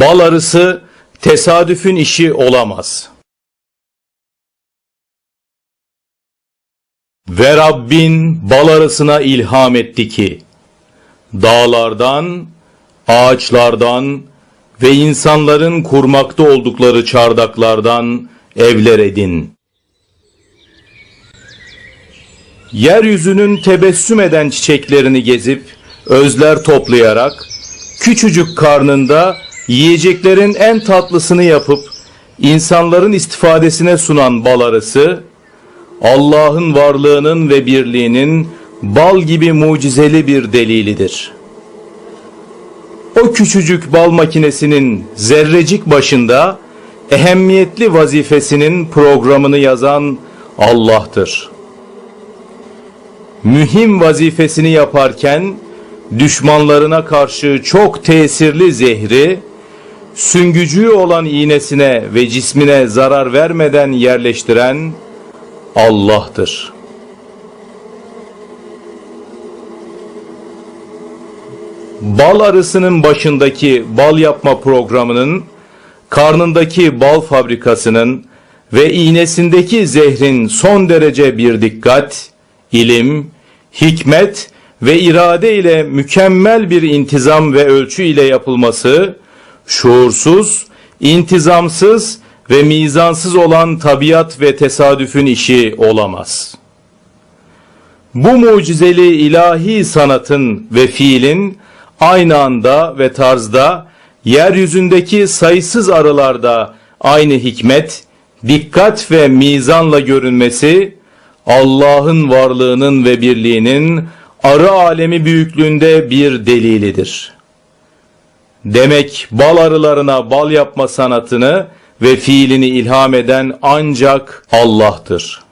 Bal arısı tesadüfün işi olamaz. Ve Rabbin bal arısına ilham etti ki, dağlardan, ağaçlardan ve insanların kurmakta oldukları çardaklardan evler edin. Yeryüzünün tebessüm eden çiçeklerini gezip, özler toplayarak, küçücük karnında yiyeceklerin en tatlısını yapıp, insanların istifadesine sunan bal arısı, Allah'ın varlığının ve birliğinin bal gibi mucizeli bir delilidir. O küçücük bal makinesinin zerrecik başında ehemmiyetli vazifesinin programını yazan Allah'tır. Mühim vazifesini yaparken düşmanlarına karşı çok tesirli zehri, süngücüğü olan iğnesine ve cismine zarar vermeden yerleştiren Allah'tır. Bal arısının başındaki bal yapma programının, karnındaki bal fabrikasının ve iğnesindeki zehrin son derece bir dikkat, ilim, hikmet ve irade ile mükemmel bir intizam ve ölçü ile yapılması, şuursuz, intizamsız ve mizansız olan tabiat ve tesadüfün işi olamaz. Bu mucizeli ilahi sanatın ve fiilin aynı anda ve tarzda yeryüzündeki sayısız arılarda aynı hikmet, dikkat ve mizanla görünmesi Allah'ın varlığının ve birliğinin arı alemi büyüklüğünde bir delilidir. Demek bal arılarına bal yapma sanatını ve fiilini ilham eden ancak Allah'tır.